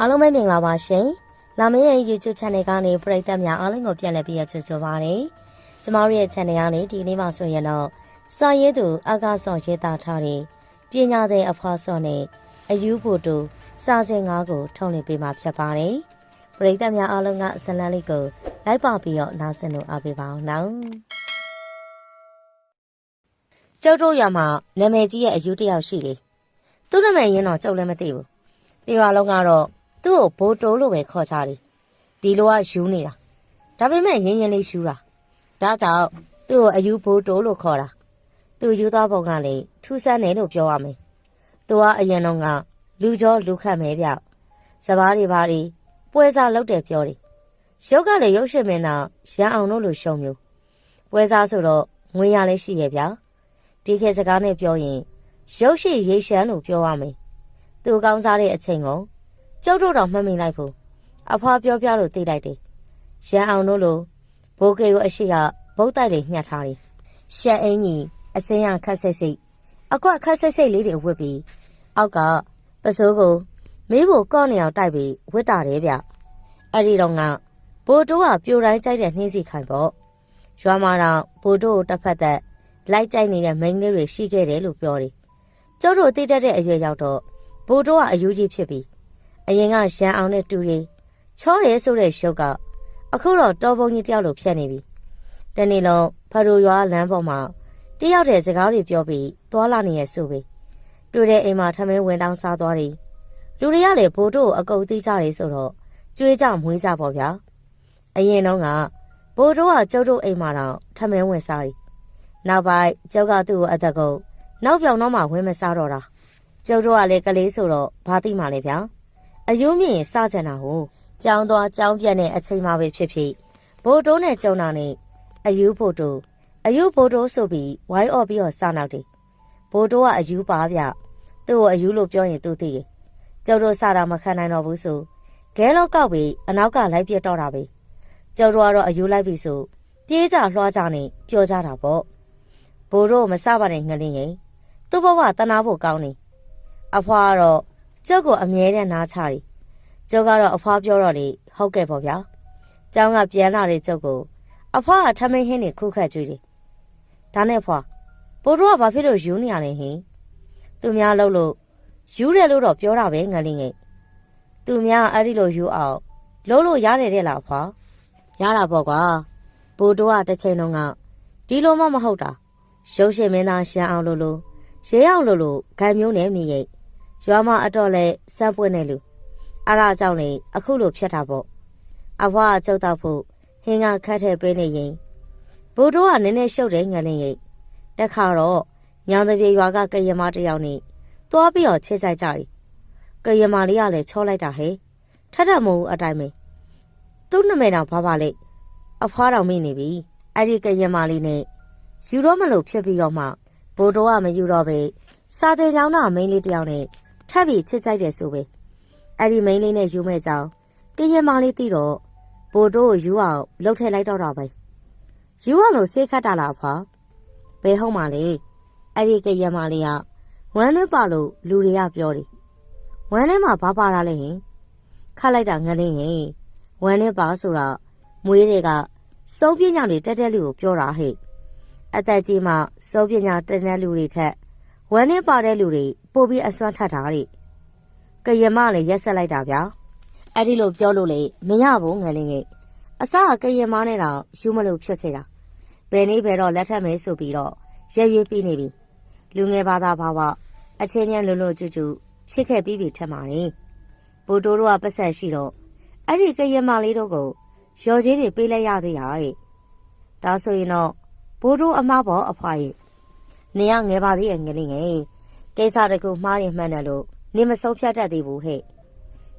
အားလုံးပဲမင်္ဂလာပါရှင်။လာမရဲ့ YouTube Channel ကနေပရိသတ်များအားလုံးကိုပြန်လည်ပြီးရချဆိုပါရစေ။ကျမတို့ရဲ့ Channel ကနေဒီနေ့မှဆိုရင်တော့စာရေးသူအကားဆောင်ရေးသားထားတဲ့ပညာသည်အဖွားစောနဲ့အယူဖို့တူစာစဉ်ငါးကိုထုတ်လွှင့်ပေးမှာဖြစ်ပါတယ်။ပရိသတ်များအားလုံးကဇလန်းလေးကိုလိုက်ပါပြီးတော့နားဆင်လို့အားပေးပါအောင်နော်။ကျုပ်တို့ရမှာနာမည်ကြီးရဲ့အယူတစ်ယောက်ရှိလေ။သူ့နာမည်ရင်းတော့ကျုပ်လည်းမသိဘူး။ဒီပါလုံးကတော့ သူ့ကိုဘိုးတိုးလို့ပဲခေါ်ကြတယ်ဒီလိုကယူနေတာဒါပေမဲ့ရင်းရင်းလေးယူတာဒါကြောင့်သူ့ကိုအယူဘိုးတိုးလို့ခေါ်တာသူယူသွားပုံကလေထူးဆန်းတယ်လို့ပြောရမယ်သူကအရင်တော့ကလူကြောလူခတ်မဲပြောက်စပားတွေပါတွေပွဲစားလုပ်တယ်ပြောတယ်ရုပ်ကလည်းရုပ်ရှင်မင်းသားရန်အောင်တို့လိုရှုံမျိုးပွဲစားဆိုတော့ငွေရလည်းရှိရဲ့ဗျာဒီခေတ်စကားနဲ့ပြောရင်ရုပ်ရှိရိတ်ရှမ်းလို့ပြောရမယ်သူကောင်းစားတဲ့အချိန်ကို ကျုပ်တို့တော့မှတ်မိလိုက်ဘူးအဖွားပြောပြလို့သိလိုက်တယ်ရန်အောင်တို့လိုဘိုးကေကိုအရှိကဗုတ်တိုက်တွေညှက်ထားတယ်ရှက်အင်းကြီးအစင်းရခက်ဆိတ်ဆိတ်အကွက်ခက်ဆိတ်ဆိတ်လေးတွေဝတ်ပြီးအောက်ကပစိုးကိုမေးဖို့ကော့နေအောင်တိုက်ပြီးဝတ်တာတယ်ဗျအဲ့ဒီတော့ကဘိုးတိုးကပြိုတိုင်းကြိုက်တဲ့နှင်းစီခိုင်ပေါ့ရွာမှာတော့ဘိုးတိုးကိုတစ်ဖက်သက်လိုက်ကြိုက်နေတဲ့မိန်းကလေးတွေရှိခဲ့တယ်လို့ပြောတယ်ကျုပ်တို့သိတတ်တဲ့အရွယ်ရောက်တော့ဘိုးတိုးကအယူကြီးဖြစ်ပြီး အရင်ကရန်အောင်တဲ့တူရီချောတယ်ဆိုတဲ့ရုပ်ကအခုတော့တော်ပုံကြီးတယောက်လိုဖြစ်နေပြီတနေ့လုံးဖရူရွာလမ်းပေါ်မှာတယောက်တည်းစကားတွေပြောပြီးသွားလာနေရဆိုပြီတွေ့တဲ့အိမ်မှာထမင်းဝင်တောင်းစားသွားတယ်လူတွေကလည်းဘိုးတို့အကုတ်သိကြတယ်ဆိုတော့ကြွေးကြမွေးကြပေါ့ဗျာအရင်တော့ကဘိုးတို့ကကျုပ်တို့အိမ်မှာတော့ထမင်းဝင်စားတယ်နောက်ပိုင်းကျုပ်ကသူ့ကိုအသက်ကုန်နောက်ပြောင်တော့မှဝင်မစားတော့တာကျုပ်တို့ကလည်းကလေးဆိုတော့ဘာသိမှလဲဗျာ အယုံမြင့်စကြံတာကိုကြောင်းသွားကြောင်းပြက်တဲ့အချိန်မှပဲဖြစ်ဖြစ်ဘိုးတိုးနဲ့ကျုံတာနဲ့အယူဖို့တိုးအယူဘိုးတိုးဆိုပြီးဝိုင်းအော်ပြီးတော့စနောက်တယ်ဘိုးတိုးကအယူပါဗျသူ့ကိုအယူလို့ပြောရင်သူသိတယ်ကျုပ်တို့စတာမခံနိုင်တော့ဘူးဆိုဂဲလောက်ကောက်ပြီးအနောက်ကလိုက်ပြတော့တာပဲကျုပ်တို့ကတော့အယူလိုက်ပြီဆိုပြေးကြလွှားကြနဲ့ပျော်ကြတာပေါ့ဘိုးတို့မစပါနဲ့ငလင်းရင်သူ့ဘဝတနာဖို့ကောင်းနေအဖွားကတော့ ကျုပ်ကိုအမြဲတမ်းနားချတယ်ကျုပ်ကတော့အဖွားပြောတော့လေဟုတ်ကဲ့ပေါ့ဗျာ။ကျောင်းကပြန်လာတဲ့ကျုပ်ကိုအဖွားကထမင်းဟင်းနေခုခတ်ကြွေးတယ်။ဒါနဲ့ဖွာပိုးတို့ကဘာဖြစ်လို့ယူနေရလဲဟင်။သူများလို့လို့ယူတယ်လို့တော့ပြောတာပဲငလင်းငယ်။သူများအဲ့ဒီလိုယူအောင်လို့လို့ရတယ်တဲ့လားဖွာ။ရတာပေါ့ကွာ။ပိုးတို့ကတစ်ချိန်လုံးကဒီလိုမှမဟုတ်တာ။ရုပ်ရှင်မင်းသားရှမ်းအောင်လို့လို့ရဲအောင်လို့လို့ဂိုင်မျိုးနဲ့မြင်ရဲ့ ရွာမအတော့လဲစမ်းပွင့်နေလူအားရကြောင့်လေအခုလိုဖြတ်တာပေါ့အဖွားကျုပ်တော့ဖို့ဟင်းကခတ်ထဲပေးနေရင်ဘိုးတို့ကနည်းနည်းရှုပ်တယ်ငလင်းရိတ်တက်ခါတော့ညောင်တပြေရွာကကရမတယောက်နေသွားပြီးတော့ချစ်ကြိုက်ကြတယ်ကရမလေးကလည်းချောလိုက်တာဟဲ့ထထမဟုတ်အတိုင်းပဲသူ့နမဲတော်ဘာပါလိအဖွားတော်မိနေပြီအဲ့ဒီကရမလေးနဲ့ယူတော့မလို့ဖြစ်ပြီးတော့မှဘိုးတို့ကမယူတော့ပဲစာတင်ကြောင်းတော့မိန်းလေးတယောက်နဲ့ ထပ်ပြီးချစ်ကြိုက်တယ်ဆိုပဲအဲ့ဒီမိန်းလေးနဲ့ယူမဲ့ကြောင်းကရင်မလေးသိတော့ဘိုတို့ယူအောင်လှုပ်ထည့်လိုက်တော့တာပဲယူအောင်လို့စေးခတ်တာလားဖွာဘယ်ဟုတ်မှလဲအဲ့ဒီကရင်မလေးကဝမ်းလွှဲပါလို့လူတွေကပြောတယ်ဝမ်းထဲမှာဘာပါတာလဲဟင်ခတ်လိုက်တာငလင်းဟင်ဝမ်းထဲပါဆိုတော့မွေးတွေကစုံပြညောင်တွေတက်တက်လူကိုပြောတာဟဲ့အသက်ကြီးမှစုံပြညောင်တက်တဲ့လူတွေထက် ဝမ်းထဲပါတဲ့လူတွေပို့ပြီးအစွမ်းထတ်တာတဲ့ကရမလည်းရက်ဆက်လိုက်တာဗျာအဲ့ဒီလိုပြောလို့လေမရဘူးငယ်လေးငယ်အစကကရမနဲ့တော့ယူမလို့ဖြစ်ခဲ့တာဘယ်နေ့ဘယ်တော့လက်ထပ်မယ်ဆိုပြီးတော့ရက်ရွေးပြီးနေပြီလူငယ်ဘာသာဘာဝအချင်းချင်းလွန်းလွန်းကျူးကျူးဖြစ်ခဲ့ပြီးပြီထက်မှာနေဘိုးတိုးတို့ကပတ်ဆက်ရှိတော့အဲ့ဒီကရမလေးတို့ကိုရော်ကြီးတွေပေးလိုက်ရသေးတာတဲ့ဒါဆိုရင်တော့ဘိုးတို့အမဘောအဖွားရဲ့ နေရငယ်ပါသေးရဲ့ငယ်လေးငယ်ကိစ္စတကူမှားရင်မှန်တယ်လို့နေမဆုံးဖြတ်တတ်သေးဘူးဟဲ့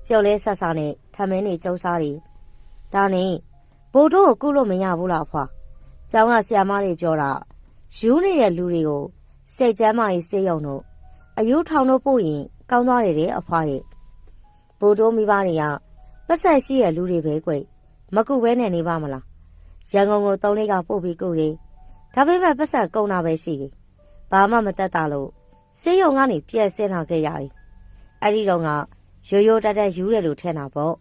ကျုပ်လဲဆက်စားနဲ့ထမင်းနေကျုံစားတွေဒါနဲ့ဘိုးတို့ကိုကုလို့မရဘူးလားဖွာကျောင်းကဆရာမတွေပြောတာယူနေတဲ့လူတွေကိုစိတ်ကြမ်းမာရေးစေးရုံတို့အယူထောင်တို့ပို့ရင်ကောင်းသွားတယ်တဲ့အဖွာရဲ့ဘိုးတို့မိဘတွေကပတ်ဆက်ရှိရဲ့လူတွေပဲကွမကုပဲနဲ့နေပါမလားရန်ကုန်ကိုသုံးလေးကပို့ပြီးကုတယ်ဒါပေမဲ့ပတ်ဆက်ကုန်တာပဲရှိတယ် ဘာမှမတက်တာလို့ဆေးရုံကနေပြက်ဆင်းလာခဲ့ရတယ်။အဲ့ဒီတော့ကရိုးရိုးတက်တက်ယူတယ်လို့ထင်တာပေါ့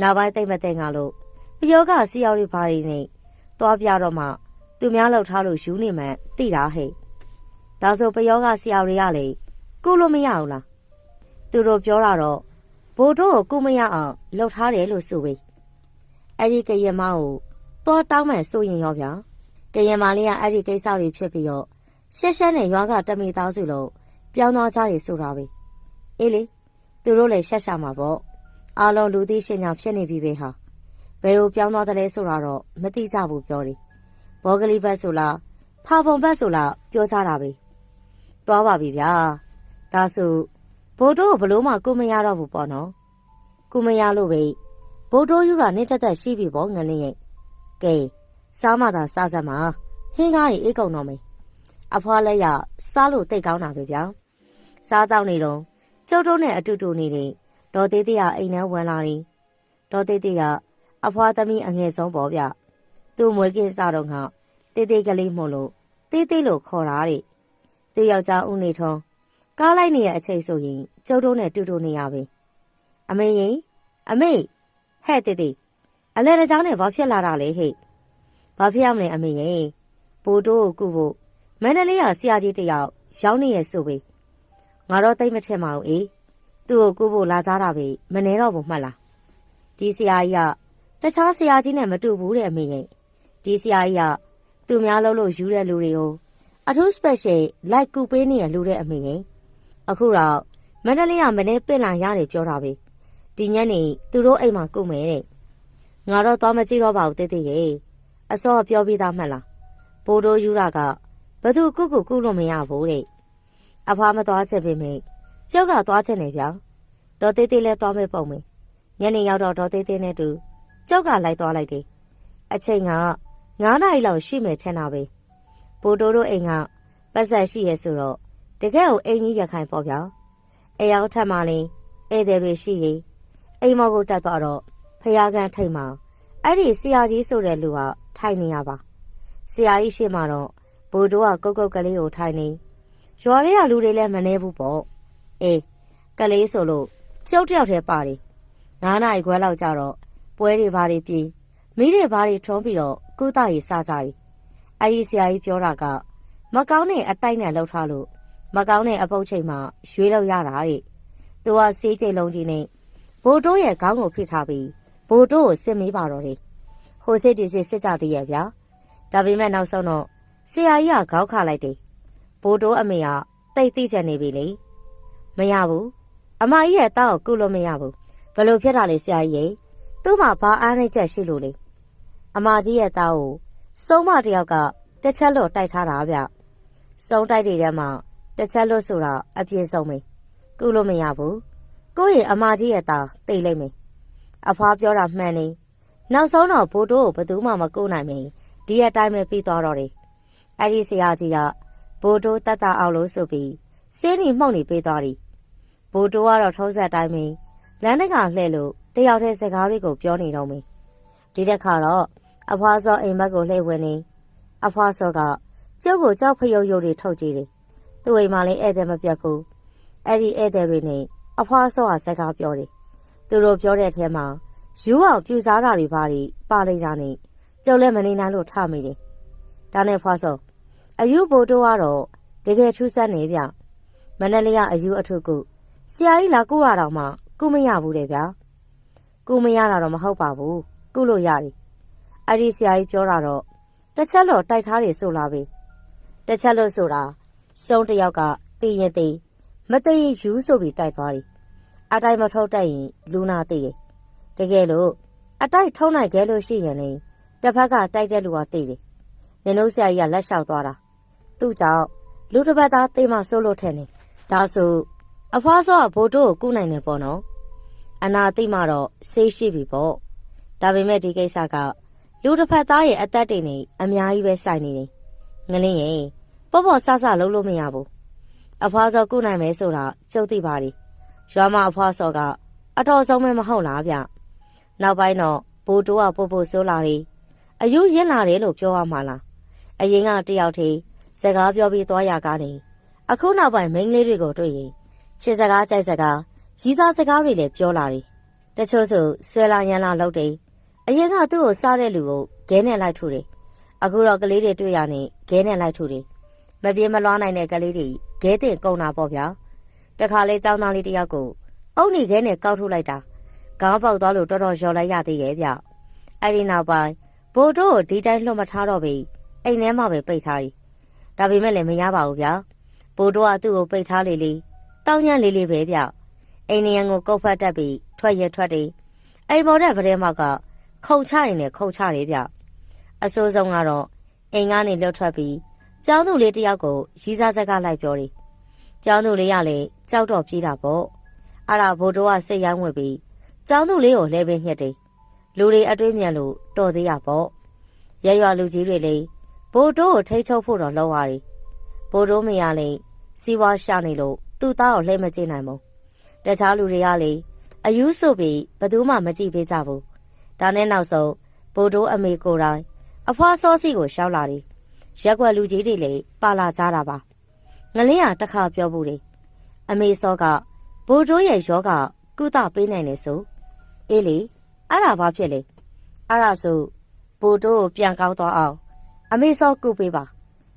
နောက်ပိုင်းသိမ့်မသိမ့်ကလို့ပယောကစီရောက်တွေဘာတွေနဲ့သွားပြတော့မှသူများလှုပ်ထားလို့ယူနေမှန်းသိတာဟဲ့ဒါဆိုပယောကစီရောက်တွေကလေကုလို့မရဘူးလားသူတို့ပြောတာတော့ဘိုးတို့ကိုကုမရအောင်လှုပ်ထားတယ်လို့ဆိုပေအဲ့ဒီကရင်မကိုသွားတောင်းမှန်ဆိုရင်ရောဗျာကရင်မလေးကအဲ့ဒီကိစ္စတွေဖြစ်ပြီးတော့ ရှက်ရှက်နဲ့ရွာကတမိသားစုလို့ပြောင်းသွားကြတယ်ဆိုတာပဲအေးလေသူတို့လည်းရှက်ရှာမှာပေါ့အားလုံးလူသိရှင်ညာဖြစ်နေပြီပဲဟာဘယ်ကိုပြောင်းသွားတယ်လဲဆိုတာတော့မသိကြဘူးပြောတယ်ဘောဂလီဘတ်ဆိုလားဖာပုံဘတ်ဆိုလားပြောကြတာပဲသွားပါပြီဗျာဒါဆိုဘိုးတို့ဘလို့မှကိုမရတော့ဘူးပေါ့နော်ကိုမရလို့ပဲဘိုးတို့ယူတာနေတက်တက်ရှိပြီပေါ့ငလင်းရဲ့ကဲစားမသာစားစမ်းမှာဟင်းကားကြီးအေးကုန်တော့မယ် အဖွားလည်းရစားလို့တိတ်ကောင်းတာပဲဗျာစားတော့နေတော့ကျုပ်တို့နဲ့အတူတူနေတဲ့ဒေါ်သေးသေးကအိမ်ထဲဝင်လာတယ်ဒေါ်သေးသေးကအဖွားသမီးအငယ်ဆုံးပေါ့ဗျသူ့မွေးကင်းစားတော့ကတေးသေးကလေးမို့လို့တေးသေးလို့ခေါ်တာတဲ့သူယောက်ျားဦးနေထုံးကားလိုက်နေတဲ့အချိန်ဆိုရင်ကျုပ်တို့နဲ့တူတူနေရပြီအမေရင်အမေဟဲ့တေးသေးအလဲတကြောင်နဲ့ဘာဖြစ်လာတာလဲဟဲ့ဘာဖြစ်ရမလဲအမေရင်ဘိုးတို့ကိုကုဖို့ မန္တလေးကဆရာကြီးတယောက်ရောက်နေရဲ့ဆိုပေငါတော့တိတ်မထင်ပါဘူးအေးသူ့ကိုကုဖို့လာကြတာပဲမနေတော့ဘူးမှတ်လားဒီဆရာကြီးကတခြားဆရာကြီးနဲ့မတူဘူးတဲ့အမေရင်ဒီဆရာကြီးကသူများလုံးလို့ယူတဲ့လူတွေကိုအထူး special လိုက်ကူပေးနေတဲ့လူတဲ့အမေရင်အခုတော့မန္တလေးကမနေ့ပင့်လာရတယ်ပြောတာပဲဒီညနေသူတို့အိမ်မှာကုမယ်တဲ့ငါတော့သွားမကြည့်တော့ပါဘူးတိတ်တိတ်ရေအစောပြောပြီးသားမှတ်လားဘိုးတို့ယူတာက ဘသူကုကုကုလို့မရဘူးတဲ့အဖွားမသွားချက်ပြင်မေကျုပ်ကသွားချက်နေဗျာဒေါ်သေးသေးလဲသွားမဲ့ပုံမေညနေရောက်တော့ဒေါ်သေးသေးနဲ့တူကျုပ်ကလိုက်သွားလိုက်တယ်အချိန်က9နာရီလောက်ရှိမယ်ထင်တာပဲဘိုးတို့တို့အိမ်ကပတ်ဆက်ရှိရဲဆိုတော့တကယ်ကိုအိမ်ကြီးရခိုင်ပေါ့ဗျာအဲရောက်ထက်မှလင်းဧည့်သည်တွေရှိရင်အိမ်မော်ကိုတက်သွားတော့ဖယားကန်ထိတ်မှာအဲ့ဒီဆရာကြီးဆိုတဲ့လူကထိုင်နေရပါဆရာကြီးရှိမှတော့ ဘိုးတို့ကကုတ်ကုတ်ကလေးကိုထိုင်နေရွာတွေကလူတွေလည်းမနှဲဘူးပေါ့အေးကလေးဆိုလို့ကျုပ်တယောက်တည်းပါတယ်9နာရီခွဲလောက်ကြတော့ပွဲတွေဘာတွေပြီးမိတွေဘာတွေထုံးပြီးတော့ကုသရေးစားကြတယ်အဲ့ဒီဆရာကြီးပြောတာကမကောင်းတဲ့အတိုက်နဲ့လှုပ်ထားလို့မကောင်းတဲ့အပုတ်ချိန်မှာရွေးလို့ရတာတဲ့သူကစေးချိန်လုံးကြီးနဲ့ဘိုးတို့ရဲ့ခေါင်းကိုဖိထားပြီးဘိုးတို့ကိုစစ်မေးပါတော့တယ်ဟိုစစ်ဒီစစ်စစ်ကြသေးရဲ့ဗျာဒါပေမဲ့နောက်ဆုံးတော့ ဆရာကြီးကခေါက်ခလိုက်တယ်ဘိုးတို့အမေကတိတ်သိချင်နေပြီလေမရဘူးအမကြီးရဲ့တောက်ကိုကုလို့မရဘူးဘယ်လိုဖြစ်တာလဲဆရာကြီးရေသူ့မှာဘာအားနေချက်ရှိလို့လဲအမကြီးရဲ့တောက်ကိုစုံမတယောက်ကတစ်ချက်လို့တိုက်ထားတာဗျစုံတိုက်တွေထဲမှာတစ်ချက်လို့ဆိုတာအပြည့်စုံပဲကုလို့မရဘူးကိုယ့်ရဲ့အမကြီးရဲ့သားတိတ်လိုက်မယ်အဖွားပြောတာမှန်နေနောက်ဆုံးတော့ဘိုးတို့ကိုဘယ်သူမှမကုနိုင်မင်းဒီအတိုင်းပဲပြီးသွားတော့တယ် အဲ့ဒီဆရာကြီးကဘိုးတို့တတ်တာအောင်လို့ဆိုပြီးစင်းနေမှုန့်နေပေးသွားတယ်ဘိုးတို့ကတော့ထုံးဆက်တိုင်းပဲလမ်းတကလှဲ့လို့တယောက်တည်းစကားတွေကိုပြောနေတော့မယ်ဒီတစ်ခါတော့အဖွားစောအိမ်ဘက်ကိုလှည့်ဝင်နေအဖွားစောကကျုပ်ကိုကြောက်ဖယုတ်ရုပ်တွေထုတ်ကြည့်တယ်သူ့အိမ်မှာလည်းဧည့်သည်မပြတ်ဘူးအဲ့ဒီဧည့်သည်တွေနဲ့အဖွားစောကစကားပြောတယ်သူတို့ပြောတဲ့အထဲမှာယူအောင်ပြူစားတာတွေပါတွေပါလိုက်တာနဲ့ကျုပ်လည်းမနေနိုင်လို့ထမိတယ် ဒါနဲ့ဖွားစောအယူဘိုးတို့ကတော့တကယ်ထူးဆန်းနေဗျမန္တလေးကအယူအထုကုဆရာကြီးလာကုရတော့မှကုမရဘူးတဲ့ဗျာကုမရတာတော့မဟုတ်ပါဘူးကုလို့ရတယ်အဲ့ဒီဆရာကြီးပြောတာတော့တစ်ချက်တော့တိုက်ထားတယ်ဆိုလားပဲတစ်ချက်လို့ဆိုတာစုံတယောက်ကတည်ရင်တည်မတည်ရင်ယူဆိုပြီးတိုက်သွားတယ်အတိုင်းမထုတ်တိုက်ရင်လူနာတည်တယ်တကယ်လို့အတိုက်ထုံးနိုင်ခဲ့လို့ရှိရင်လေတစ်ဖက်ကတိုက်တဲ့လူကတည်တယ် နင်တို့ဆရာကြီးကလက်လျှောက်သွားတာသူ့ကြောင့်လူတစ်ပတ်သားတေးမဆိုးလို့ထဲနေဒါဆိုအဖွားစောကဘိုးတို့ကိုကုနိုင်တယ်ပေါ့နော်အနာသိမှတော့ဆေးရှိပြီပေါ့ဒါပေမဲ့ဒီကိစ္စကလူတစ်ဖက်သားရဲ့အသက်တွေနဲ့အများကြီးပဲစိုက်နေတယ်ငလင်းရဲ့ပေါ့ပေါ့ဆဆလုံးလို့မရဘူးအဖွားစောကုနိုင်မယ်ဆိုတာကျုပ်သိပါသည်ရွာမအဖွားစောကအတော်ဆုံးပဲမဟုတ်လားဗျနောက်ပိုင်းတော့ဘိုးတိုးကပို့ဖို့ဆိုးလာတယ်အယူရင်းလာတယ်လို့ပြောရမှာလား အရင်ကတယောက်တည်းစကားပြောပြီးသွားရကားနေအခုနောက်ပိုင်းမိန်းကလေးတွေကိုတွေ့ရင်ချစ်စကားကြိုက်စကားရီးစားစကားတွေလည်းပြောလာတယ်တချို့ဆိုဆွဲလာရန်လာလောက်တယ်အရင်ကသူ့ကိုစားတဲ့လူကိုခဲနဲ့လိုက်ထူတယ်အခုတော့ကလေးတွေတွေ့ရနေခဲနဲ့လိုက်ထူတယ်မပြေးမလွှားနိုင်တဲ့ကလေးတွေခဲတင်ကုန်တာပေါ့ဗျာတခါလေចောင်းသားလေးတယောက်ကိုအုတ်နေခဲနဲ့ကောက်ထုတ်လိုက်တာခေါင်းပေါက်သွားလို့တော်တော်လျော်လိုက်ရသေးရဲ့ဗျအဲ့ဒီနောက်ပိုင်းဘိုးတို့ကိုဒီတိုင်းလွှတ်မထားတော့ပြီ အိမ်ထဲမှာပဲပိတ်ထားတယ်ဒါပေမဲ့လည်းမရပါဘူးဗျာဘိုးတို့ကသူ့ကိုပိတ်ထားလေလေတောင်းညံ့လေးလေးပဲဗျအိမ်နရံကိုကုတ်ဖတ်တတ်ပြီးထွက်ရထွက်တယ်အိမ်ပေါ်တဲ့ဗရဲမောက်ကခုံချရင်လည်းခုံချတယ်ဗျအဆိုးဆုံးကတော့အိမ်ကနေလွတ်ထွက်ပြီးကျောင်းသူလေးတယောက်ကိုရီးစားစကားလိုက်ပြောတယ်ကျောင်းသူလေးကလည်းကြောက်တော့ပြေးတာပေါ့အဲ့ဒါဘိုးတို့ကစိတ်ရိုင်းဝင်ပြီးကျောင်းသူလေးကိုလဲပင်ညှက်တယ်လူတွေအတွေးမြန်လို့တော်သေးရပေါ့ရရွာလူကြီးတွေလည်း ဘိုးတို့ကိုထိတ်ချုပ်ဖို့တော့လောက်ရတယ်ဘိုးတို့မရလည်းစီးပွားရှာနေလို့သူ့သားကိုလှဲမကြည့်နိုင်ဘူးတခြားလူတွေကလည်းအယူးဆိုပြီးဘယ်သူမှမကြည့်ပေးကြဘူးဒါနဲ့နောက်ဆုံးဘိုးတို့အမေကိုယ်တိုင်အဖွားစောစီကိုရှောက်လာတယ်ရက်ွက်လူကြီးတွေလည်းပါလာကြတာပါငလင်းကတစ်ခါပြောဘူးလေအမေစောကဘိုးတို့ရဲ့ယောဂကုသပေးနိုင်တယ်ဆိုအေးလေအဲ့ဒါဘာဖြစ်လဲအဲ့ဒါဆိုဘိုးတို့ကိုပြန်ကောင်းသွားအောင် အမေစောကုပေးပါ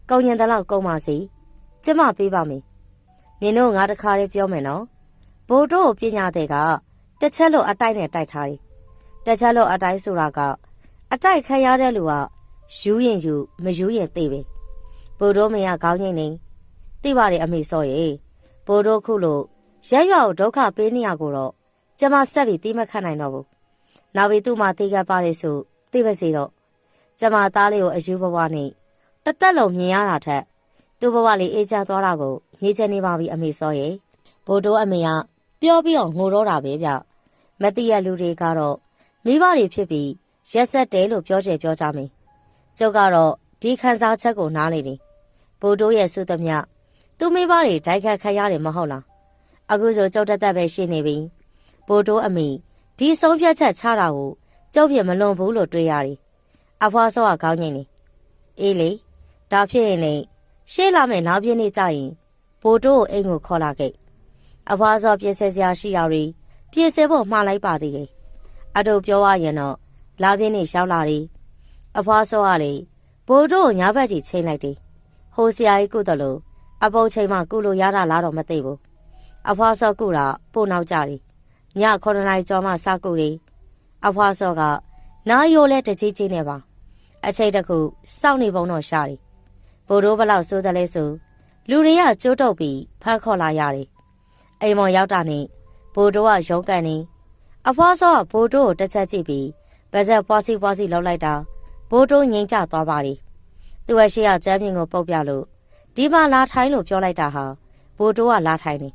ကောင်းညံတဲ့လောက်ကုန်းပါစီကျမပေးပါမယ်နင်တို့ငါတခါလေးပြောမယ်နော်ဘိုးတို့ကိုပညာတဲ့ကတစ်ချက်လို့အတိုက်နဲ့တိုက်ထားတယ်တစ်ချက်လို့အတိုက်ဆိုတာကအတိုက်ခံရတဲ့လူကယူရင်ယူမယူရင်သိပဲဘိုးတို့မရကောင်းငိမ့်နေသိပါတယ်အမေစောရေဘိုးတို့ခုလို့ရက်ရွာကိုဒုက္ခပေးနေရကိုတော့ကျမဆက်ပြီးတိမခတ်နိုင်တော့ဘူးနောက်ပြီးသူ့မှာတေးကပ်ပါတယ်ဆိုသိပါစေတော့ ကျမသားလေးကိုအယူဘဝနဲ့တသက်လုံးမြင်ရတာထက်သူ့ဘဝလေးအေးချမ်းသွားတာကိုမြည်ချင်နေပါပြီအမေစောရေဘိုးတို့အမေကပြောပြီးတော့ငိုတော့တာပဲဗျမသိရလူတွေကတော့မိဘတွေဖြစ်ပြီးရက်ဆက်တယ်လို့ပြောချင်ပြောကြမယ်ကျုပ်ကတော့ဒီခန်းစားချက်ကိုနားလေတယ်ဘိုးတို့ရဲ့စုသမျှသူမိဘတွေဒိုက်ခတ်ခတ်ရတယ်မဟုတ်လားအခုဆိုကျုပ်တက်တက်ပဲရှိနေပြီဘိုးတို့အမေဒီဆုံးဖြတ်ချက်ချတာကိုကျုပ်ပြမလွန်ဘူးလို့တွေးရတယ် အဖွားစောကကောင်းငင်နေအေးလေဒါဖြစ်ရင်လေရှေ့လာမယ်နောက်ပြင်းနေကြရင်ဘိုးတို့အိမ်ကိုခေါ်လာခဲ့အဖွားစောပြည့်စဲစရာရှိတာတွေပြည့်စဲဖို့မှားလိုက်ပါသေးတယ်အတို့ပြောရရင်တော့လာပြင်းနေရောက်လာတယ်အဖွားစောကလေဘိုးတို့ညာဘက်ကြီးချိန်လိုက်တယ်ဟိုဆရာကြီးကုသလိုအပုတ်ချိန်မှကုလို့ရတာလားတော့မသိဘူးအဖွားစောကုတာပို့နောက်ကြတယ်ည9နာရီကျော်မှစကုတယ်အဖွားစောကနားရိုးလဲတကြီးကြီးနေပါ အချိန်တခုစောင့်နေပုံတော့ရှာတယ်ဘိုးတို့ဘလောက်စိုးတယ်လဲဆိုလူတွေကကျိုးတုပ်ပြီးဖမ်းခေါ်လာရတယ်အိမ်မော်ရောက်တာနဲ့ဘိုးတို့ကရုံးကန်နေအဖွားစောကဘိုးတို့ကိုတစ်ချက်ကြည့်ပြီးဗဇက်ပွားစီပွားစီလောက်လိုက်တာဘိုးတို့ငိမ့်ကျသွားပါလေသူ့ရဲ့ရှေ့ကကျမ်းပြင်ကိုပုတ်ပြလို့ဒီမှာလာထိုင်းလို့ပြောလိုက်တာဟာဘိုးတို့ကလာထိုင်းနေ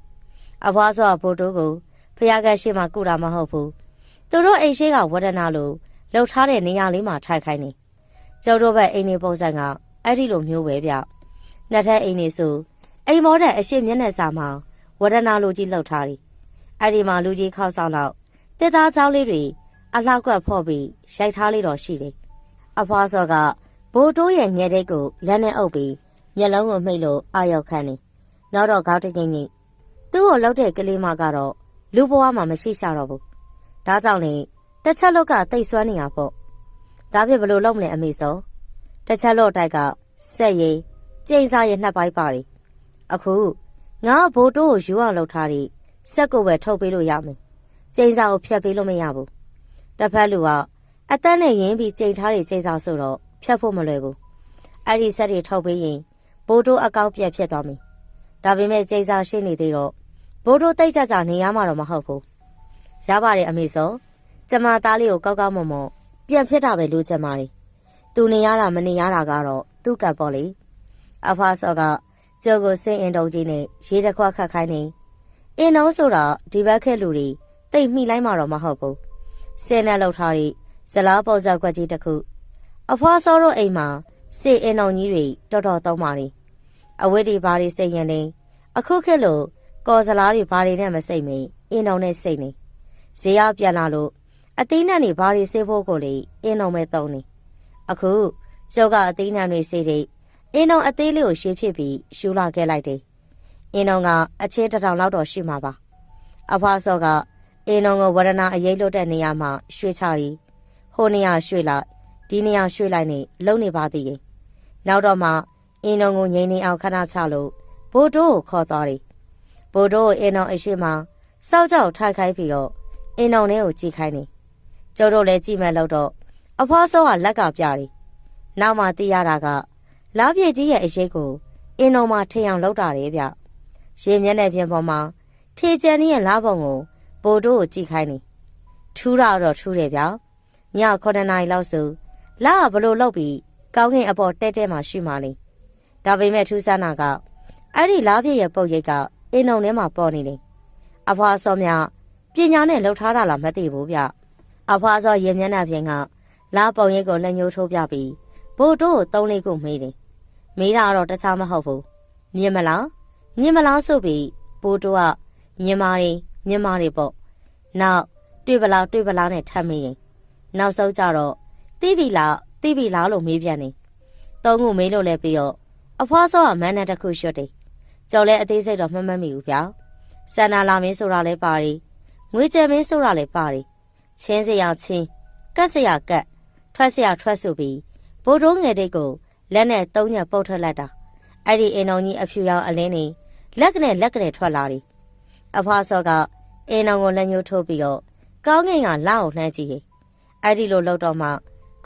အဖွားစောကဘိုးတို့ကိုဖျားကရှိမှကုတာမဟုတ်ဘူးသူတို့အိမ်ရှိကဝဒနာလို့လှုပ်ထားတဲ့နေရာလေးမှာထိုက်ခိုင်းနေ ကျုပ်တို့ဘက်အိမ်နေပုံစံကအဲ့ဒီလိုမျိုးပဲဗျနှစ်ထပ်အိမ်နေဆိုအိမ်မောတဲ့အရှိမျက်နှာစာမှာဝဒနာလူကြီးလှုပ်ထားတယ်အဲ့ဒီမှာလူကြီးခောက်ဆောင်တော့တစ်သားချောင်းလေးတွေအလှကွက်ဖော့ပြီးရိုက်ထားလေးတော့ရှိတယ်အဖွားစောကဘိုးတိုးရဲ့ငယ်တဲ့ကိုလက်နဲ့အုပ်ပြီးမျက်လုံးကိုမှိတ်လို့အာရောက်ခန့်နေနောက်တော့ခေါင်းတငိမ့်ငိမ့်သူ့ကိုလှုပ်တဲ့ကလေးမကတော့လူဘဝမှာမရှိရှာတော့ဘူးဒါကြောင့်လေတစ်ချက်လောက်ကတိတ်ဆွမ်းနေတာပေါ့ ဒါဖြစ်ဘလို့လုံးမလဲအမေစောတစ်ချက်လော့တိုက်ကဆက်ရည်ကျိန်စားရနှက်ပိုင်းပါတယ်အခုငါဘိုးတိုးကိုယူအောင်လုပ်ထားတယ်ဆက်ကိုပဲထုတ်ပေးလို့ရမယ်ကျိန်စားကိုဖြတ်ပေးလို့မရဘူးတစ်ဖက်လူကအသက်နဲ့ရင်းပြီးကျိန်ထားတဲ့ကျိန်စားဆိုတော့ဖြတ်ဖို့မလွယ်ဘူးအဲ့ဒီဆက်တွေထုတ်ပေးရင်ဘိုးတိုးအကောက်ပြက်ဖြစ်သွားမယ်ဒါပေမဲ့ကျိန်စားရှိနေသေးတော့ဘိုးတိုးတိတ်ကြကြနေရမှာတော့မဟုတ်ဘူးရပါတယ်အမေစောကျမသားလေးကိုကောက်ကောက်မွန်မွန် ပြန်ဖြစ်တာပဲလို့ချက်မာလေသူနေရတာမနေရတာကတော့သူ့ကပ်ပေါ့လေအဖာစောကကျုပ်ကိုစင်အင်တုံကြီးနဲ့ရေတခွက်ခတ်ခိုင်းနေအင်းတော့ဆိုတာဒီဘက်ခက်လူတွေတိတ်မိလိုက်မှာတော့မဟုတ်ဘူးစင်နဲ့လှုပ်ထားပြီးဇလားပေါဇက်ကွက်ကြီးတစ်ခုအဖွားစောတို့အိမ်မှာစေအင်အောင်ကြီးတွေတော်တော်သုံးပါလေအဝတ်တွေဘာတွေစိတ်ရင်နေအခုခက်လို့ကော်စလားတွေဘာတွေနဲ့မစိတ်မင်းအင်းအောင်နဲ့စိတ်နေဈေးရပြန်လာလို့ အသေးနဲ့နေဘာတွေစေးဖို့ကိုလေအင်းအောင်မဲ့သုံးနေအခုကျုပ်ကအသေးနဲ့တွေစေးတဲ့အင်းအောင်အသေးလေးကိုရှင်းဖြစ်ပြီးရှူလာခဲ့လိုက်တယ်အင်းအောင်ကအချင်းတစ်ထောင်လောက်တော့ရှိမှာပါအဖွားစောကအင်းတော်ကိုဝရဏအရေးလွတ်တဲ့နေရာမှာရွှေ့ချပြီးဟိုနေရာရွှေ့လိုက်ဒီနေရာရွှေ့လိုက်နေလုံနေပါသေးတယ်နောက်တော့မှအင်းတော်ကိုငိမ့်နေအောင်ခဏချလို့ဘိုးတိုးကိုခေါ်သွားတယ်ဘိုးတိုးကိုအင်းတော်အရှိမစောက်ကြောက်ထိုက်ခိုင်းပြီးတော့အင်းတော်ထဲကိုကြည့်ခိုင်းနေ ကျုပ်တို့လည်းကြည့်မဲ့လို့တော့အဖွားစောကလက်ကပြတယ်နောက်မှသိရတာကလားပြည့်ကြီးရဲ့အရေးကိုအင်းတော်မှာထင်အောင်လုပ်တာတယ်ဗျရေမျက်နှာပြင်ပေါ်မှာထေကျန်ရဲ့လားပုံကိုဘိုးတို့ကိုကြည့်ခိုင်းနေထူးတာတော့ထူးတယ်ဗျာည9နာရီလောက်ဆိုလာဘလို့လောက်ပြီးကောင်းကင်အပေါ်တဲတဲမှရှိမှလေဒါပေမဲ့ထူးဆန်းတာကအဲ့ဒီလားပြည့်ရဲ့ပုတ်ရိတ်ကအင်းုံထဲမှာပေါ်နေတယ်အဖွားစောမြပညာနဲ့လှုပ်ထားတာလားမသိဘူးဗျ အဖွားစောရင်မျက်နှာပြင်ကလားပုံရိတ်ကိုလက်ညှိုးထိုးပြပြီးဘိုးတို့ကိုသုံးလေးခုမေးတယ်မေးတာတော့တခြားမဟုတ်ဘူးမြင်မလားမြင်မလားဆိုပြီးဘိုးတို့ကမြင်မာတွေမြင်မာတွေပေါ့နောက်တွေ့ပလားတွေ့ပလားနဲ့ထပ်မေးရင်နောက်ဆုံးကြတော့တိပြီလားတိပြီလားလို့မေးပြန်နေသုံးခုမေးလို့လဲပြီးတော့အဖွားစောကမန်းနဲ့တစ်ခုရွှတ်တယ်ကြော်လဲအသေးစိတ်တော့မှတ်မှတ်မိဘူးဗျာစန္ဒာလာမင်းဆိုတာလဲပါတယ်ငွေကြဲမင်းဆိုတာလဲပါတယ် ချင်းစရာချင်းကတ်စရာကတ်ထွက်စရာထွက်ဆိုပြီးဘိုးတို့ငယ်တိတ်ကိုလက်နဲ့သုံးညပုတ်ထွက်လိုက်တာအဲ့ဒီအင်တော်ကြီးအဖြူရောင်အလင်းနေလက်ကနေလက်ကနေထွက်လာတယ်အဖွားစောကအင်းအောင်ကိုလက်ညှိုးထိုးပြီးတော့ကောင်းကင်ကလောက်ကိုလှမ်းကြည့်ရင်အဲ့ဒီလိုလှုပ်တော့မှ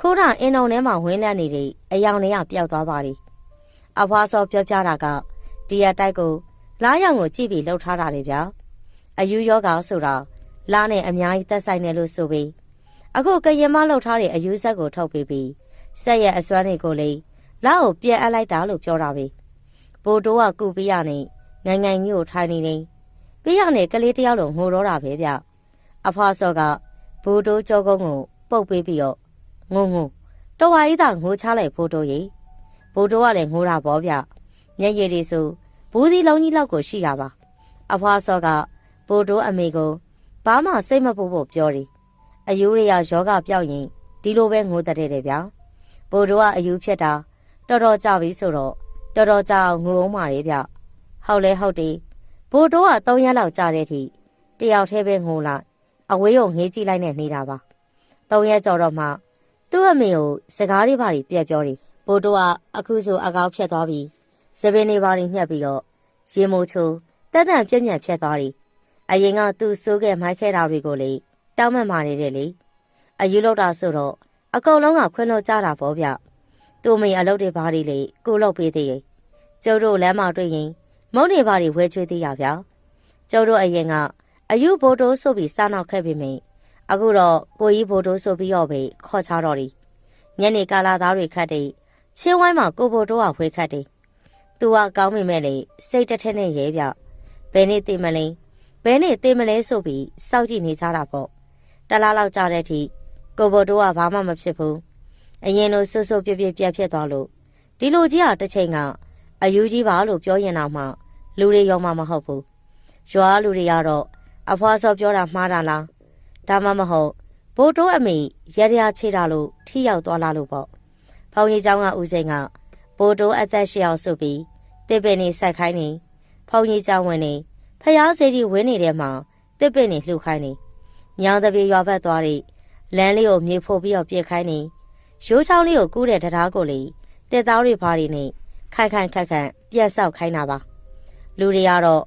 ခိုးတာအင်းအောင်ထဲမှာဝင်းလန့်နေတဲ့အယောင်တွေကပျောက်သွားပါပြီအဖွားစောပြောပြတာကဒီရတိုက်ကိုလားရောင်ကိုကြည့်ပြီးလှုပ်ထားတာလေဗျာအယူယောဂါဆိုတာ လားနဲ့အများကြီးသက်ဆိုင်တယ်လို့ဆိုပြီးအခုကရင်မလှုပ်ထားတဲ့အယူဆက်ကိုထုတ်ပြီးပြီးဆက်ရဲ့အစွမ်းတွေကိုလေလားကိုပြန်အပ်လိုက်တာလို့ပြောတာပဲဘိုးတိုးကကုပေးရနေနိုင်ငံကြီးကိုထိုင်နေနေပြီးရနေကလေးတယောက်လုံးငိုတော့တာပဲဗျအဖွားစောကဘိုးတိုးကြောကုန်းကိုပုတ်ပေးပြီးတော့ငုံငုံတော်ဝါကြီးသာငိုချလိုက်ဘိုးတိုးရေဘိုးတိုးကလည်းငိုတာပေါ့ဗျမျက်ရည်တွေဆိုဘူးစီလုံးကြီးလောက်ကိုရှိတာပါအဖွားစောကဘိုးတိုးအမေကို ဘာမှစိတ်မပူဖို့ပြောတယ်အယူရရယောဂပြောက်ရင်ဒီလိုပဲငိုတတ်တယ်ဗျာဘိုးတိုးကအယူဖြစ်တာတော်တော်ကြပြီဆိုတော့တော်တော်ကြာအောင်ငိုအောင်ပါလေဗျဟုတ်လဲဟုတ်တယ်ဘိုးတိုးက3ရက်လောက်ကြာတဲ့အထိတယောက်တည်းပဲငိုလိုက်အဝေးကိုငေးကြည့်လိုက်နဲ့နေတာပါ3ရက်ကြော်တော့မှသူ့အမေကိုစကားတွေပါပြီးပြက်ပြောတယ်ဘိုးတိုးကအခုဆိုအကောက်ဖြတ်သွားပြီစပင်းတွေပါပြီးညှက်ပြီးတော့ရေမိုးချိုးတက်တန့်ပြက်ပြက်ဖြတ်သွားတယ် အရင်ကသူ့စိုးခဲ့မိုက်ခဲ့တာတွေကိုလေတောင်းမှန်မာနေတဲ့လေအယူလောက်တာဆိုတော့အကုန်လုံးကခွင့်လို့ကြတာပေါ့ဗျသူ့မိအလုပ်တွေဘာတွေလေကိုလောက်ပေးသေးရဲ့ကျုပ်တို့လမ်းမတွေ့ရင်မုန်းနေပါတွေဝဲချွေးသေးရဗျာကျုပ်တို့အရင်ကအယူဘိုးတိုးဆိုပြီးစားနောက်ခဲ့ပြီမင်းအခုတော့ကိုကြီးဘိုးတိုးဆိုပြီးတော့ပဲခေါ်ချတော့တယ်ညနေကာလာသားတွေခတ်တယ်ချင်းဝိုင်းမှာကိုဘိုးတိုးကဝဲခတ်တယ်သူကကောင်းမိမဲ့လေစိတ်တစ်ထက်နဲ့ရဲပြဘယ်နေ့တည်မလဲ ဘယ်နေ့တည်မလဲဆိုပြီးစောင့်ကြည့်နေကြတာပေါ့တလားလောက်ကြာတဲ့အထိကိုဘိုးတိုးကဘာမှမဖြစ်ဘူးအရင်လိုဆွဆွပြပြပြဖြစ်သွားလို့ဒီလိုကြီးဟာတစ်ချိန်ကအယူကြီးပါလို့ပြောရင်တော့မှလူတွေရောမှမဟုတ်ဘူးရွာလူတွေကတော့အဖွားစောပြောတာမှားတာလားဒါမှမဟုတ်ဘိုးတိုးအမေရရချေတာလို့ထိရောက်သွားလားလို့ပေါ့ဖောင်ကြီးเจ้าကဦးစိန်ကဘိုးတိုးအသက်ရှည်အောင်ဆိုပြီးတစ်ပင်နေဆက်ခိုင်းနေဖောင်ကြီးเจ้าဝင်နေ ဖျားစေတီဝင်းနေတဲ့မှာတစ်ပင်နေလှုပ်ခိုင်းနေညောင်တပြေရွာဘက်သွားတဲ့လမ်းလေးကိုမြေဖို့ပြီးတော့ပြစ်ခိုင်းနေရိုးချောင်းလေးကိုကူးတဲ့တရားကိုလေတက်သားတွေဘာတွေနဲ့ခိုင်ခိုင်ခက်ခက်ပြက်ဆောက်ခိုင်းတာပါလူတွေကတော့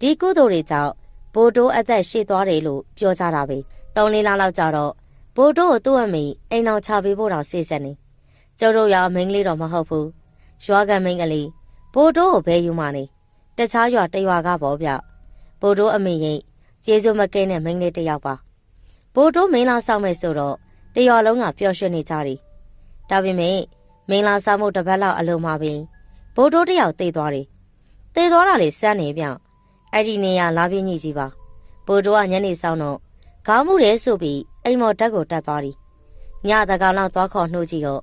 ဒီကုသိုလ်တွေကြောင့်ဘိုးတိုးအသက်ရှည်သွားတယ်လို့ပြောကြတာပဲသုံးလေးလလောက်ကြာတော့ဘိုးတိုးကိုသူ့အမေအိမ်အောင်ချပေးဖို့တော့စိတ်ဆက်နေကျုပ်တို့ရောမင်းကလေးတော့မဟုတ်ဘူးရွာကန်မင်းကလေးဘိုးတိုးကိုဘဲယူမှနေတခြားရွာတရွာကပေါ့ဗျ ဘိုးတိုးအမေရင်ကျေးဇူးမကင်းတဲ့မင်းကလေးတစ်ယောက်ပါဘိုးတိုးမင်းလာဆောင်မယ်ဆိုတော့တရွာလုံးကပျော်ရွှင်နေကြတယ်ဒါပေမဲ့မင်းလာဆောင်မှုတစ်ပတ်လောက်အလုံးမှာပင်ဘိုးတိုးတယောက်တေးသွားတယ်တေးသွားတာလေစမ်းနေဗျအဲ့ဒီနေရလာပြင်းကြီးကြီးပါဘိုးတိုးကညနေဆောင်တော့ခေါင်းမှုတယ်ဆိုပြီးအိမ်မော်တက်ကိုတက်သွားတယ်ညတကောင်လောက်သွားခေါ်နှုတ်ကြည့်တော့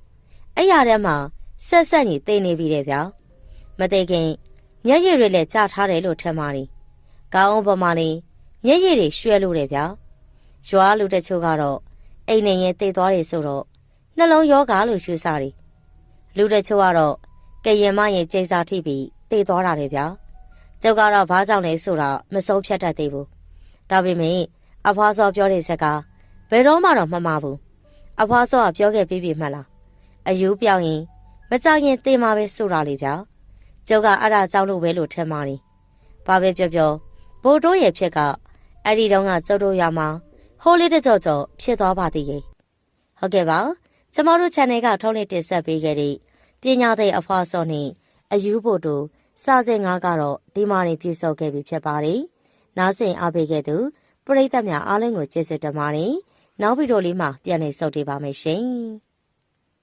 အဲ့ရထဲမှာဆက်ဆက်ကြီးတေးနေပြီတဲ့ဗျမသိခင်မျက်ရည်တွေလည်းကြာထားတယ်လို့ထင်ပါတယ် ခေါင်းအပေါ်မှာလည်းမျက်ရည်တွေရွှဲလို့တယ်ဗျရွာလူတချို့ကတော့အိမ်နေရင်တေးသွားတယ်ဆိုတော့နှလုံးယောဂါလို့ရှုစားတယ်လူတချို့ကတော့ကရင်မရင်ကျိစာထိပြီးတေးသွားတာလေဗျာကျုပ်ကတော့ဘာကြောင့်လဲဆိုတာမဆုံးဖြတ်တတ်သေးဘူးဒါပေမဲ့အဖွားစောပြောတဲ့စကားဘယ်တော့မှတော့မမှားဘူးအဖွားစောကပြောခဲ့ပြီးပြီမှတ်လားအယူပြောင်းရင်မကြခင်သေမှာပဲဆိုတာလေဗျာကျုပ်ကအဲ့ဒါကြောင့်လို့ပဲလို့ထင်ပါတယ်ဘာပဲပြောပြော ဘိုးတို့ရဲ့ဖြစ်ကအဲ့ဒီတုန်းကကျုပ်တို့ရမှာဟိုးလေးတကြော့ကြော့ဖြစ်သွားပါသေးရဲ့ဟုတ်ကဲ့ပါကျမတို့ channel ကထုံးလေးတင်ဆက်ပေးခဲ့တဲ့ပညာသိအဖွားစောနဲ့အယူဖို့တို့စာစဉ်ငါကတော့ဒီမာနေပြည့်စုံခဲ့ပြီဖြစ်ပါတယ်နားဆင်အားပေးခဲ့သူပရိသတ်များအားလုံးကိုကျေးဇူးတင်ပါတယ်နောက်ဗီဒီယိုလေးမှာပြန်လည်ဆုပ်တွေ့ပါမယ်ရှင်